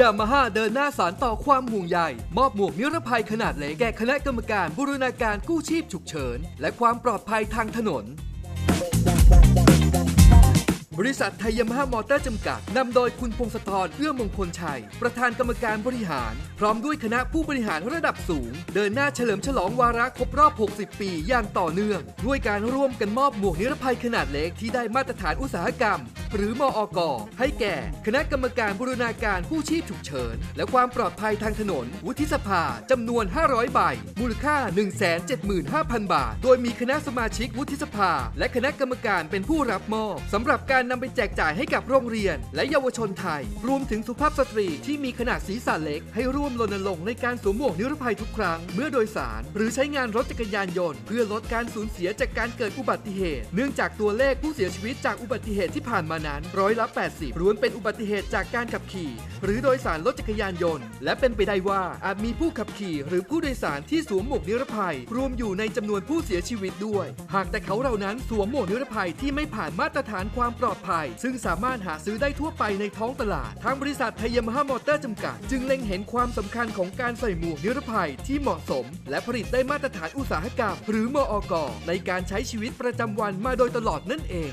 ยามาฮ่าเดินหน้าสารต่อความห่วงใยมอบหมวกนิรภัยขนาดเล็กแก่คณะกรรมการบูรณาการกู้ชีพฉุกเฉิน และความปลอดภัยทางถนน บริษัทไทยยามาฮ่ามอเตอร์จำกัด นำโดยคุณพงศธรเอื้อมงคลชัย ประธานกรรมการบริหาร พร้อมด้วยคณะผู้บริหารระดับสูง เดินหน้าเฉลิมฉลองวาระครบรอบ 60 ปีอย่างต่อเนื่อง ด้วยการร่วมกันมอบหมวกนิรภัยขนาดเล็กที่ได้มาตรฐานอุตสาหกรรม หรือมออกให้แก่ คณะกรรมการบูรณาการผู้ชีพฉุกเฉิน และความปลอดภัยทางถนน วุฒิสภาจำนวน 500 ใบ มูลค่า 175,000 บาท โดยมีคณะสมาชิกวุฒิสภา และคณะกรรมการเป็นผู้รับมอบสำหรับการนำไปแจกจ่ายให้กับโรงเรียน และเยาวชนไทย รวมถึงสุภาพสตรีที่มีขนาดศีรษะเล็ก ให้ร่วมรณรงค์ในการสวมหมวกนิรภัยทุกครั้งเมื่อโดยสาร หรือใช้งานรถจักรยานยนต์ เพื่อลดการสูญเสียจากการเกิดอุบัติเหตุ เนื่องจากตัวเลขผู้เสียชีวิตจากอุบัติเหตุที่ผ่านมานั้นร้อยละ 80ล้วนเป็นอุบัติเหตุจากการขับขี่ หรือโดยสารรถจักรยานยนต์ และเป็นไปได้ว่าอาจมีผู้ขับขี่หรือผู้โดยสารที่สวมหมวกนิรภัย รวมอยู่ในจำนวนผู้เสียชีวิตด้วย หากแต่เขาเหล่านั้นสวมหมวกนิรภัยที่ไม่ผ่านมาตรฐานความปลอดภัย ซึ่งสามารถหาซื้อได้ทั่วไปในท้องตลาดทางบริษัทไทยามาฮ่ามอเตอร์จำกัด จึงเล็งเห็นความสำคัญของการใส่หมวกนิรภัยที่เหมาะสม และผลิตได้มาตรฐานอุตสาหกรรม หรือมออกในการใช้ชีวิตประจำวันมาโดยตลอดนั่นเอง